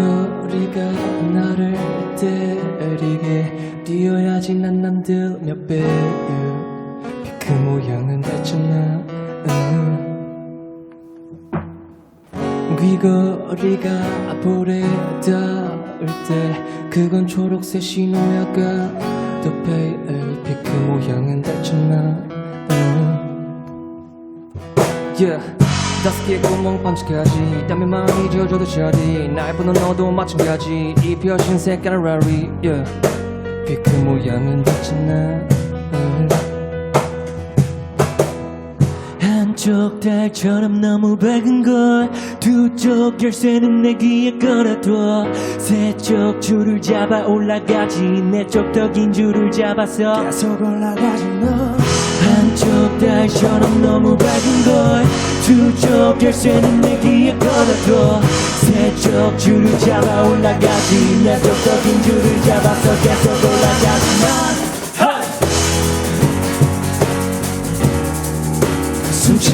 귀걸이가 나를 때리게 뛰어야지 난 남들 몇배 그 모양은 됐잖아 응. 귀걸이가 볼에 닿을 때 그건 초록색 신호야가 더 pale 빛그 모양은 됐잖아 응. Yeah. 다섯 개의 구멍 반짝하지. 땀이 많이 젖어도 자리 날 보는 너도 마찬가지. 이 펴신 색깔 라리 yeah. 빛그 모양은 됐잖아 한쪽 달처럼 너무 밝은 걸 두 쪽 열쇠는 내 귀에 걸어둬. 세 쪽 줄을 잡아 올라가지 내쪽더긴 줄을 잡아서 계속 올라가지 너. 한쪽 달처럼 너무 밝은 걸 두 쪽 열쇠는 내 귀에 걸어둬. 세 쪽 줄을 잡아 올라가지 내쪽더긴 줄을 잡아서 계속 올라가지 넌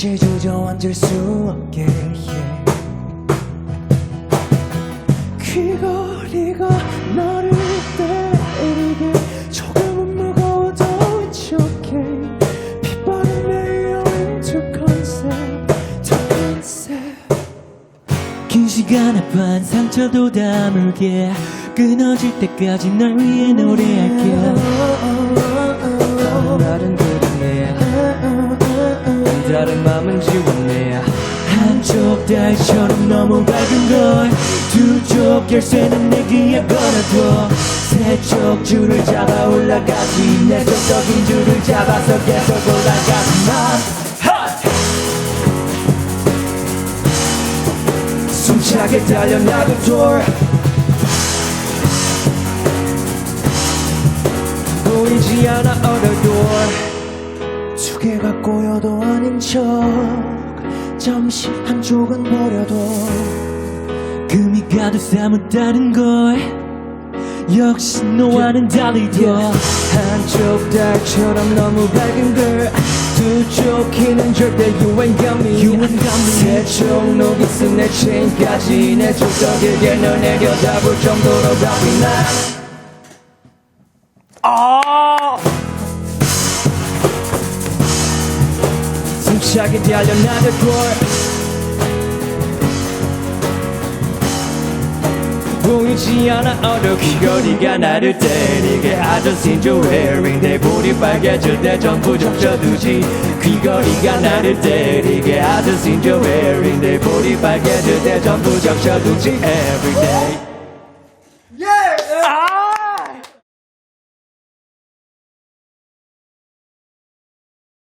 다시 주저앉을 수 없게 yeah. 귀걸이가 나를 때리게 조금은 무거워도 it's okay 핏바른 내 여행 to concept to concept 긴 시간에 반 상처도 다물게 끊어질 때까지 날 위해 노래할게 날은 그렇네 다른 맘은 지웠네. 한쪽 달처럼 너무 밝은 걸. 두쪽 열쇠는 내 귀에 걸어둬 세쪽 줄을 잡아 올라가지. 내쪽더긴 줄을 잡아서 계속 올라가지 넌 숨차게 달려 나도 돌. 보이지 않아 other door 두 개가 꼬여도 아닌 척 잠시 한쪽은 버려도 금이 삶은 다른 걸 역시 너와는 달리도 한쪽 달처럼 너무 밝은 걸 두쪽 키는 절대 유행감이 유행감이. 세쪽 녹이 쓴내 체인까지 더 길게 널 내려다볼 정도로 답이 나 숨차게 달려 나를 돌 보이지 않아 어느 귀걸이가 나를 때리게 아주 신조해링 내 볼이 빨개질 때 전부 적셔두지. 귀걸이가 나를 때리게 아주 신조해링 내 볼이 빨개질 때 전부 적셔두지. Everyday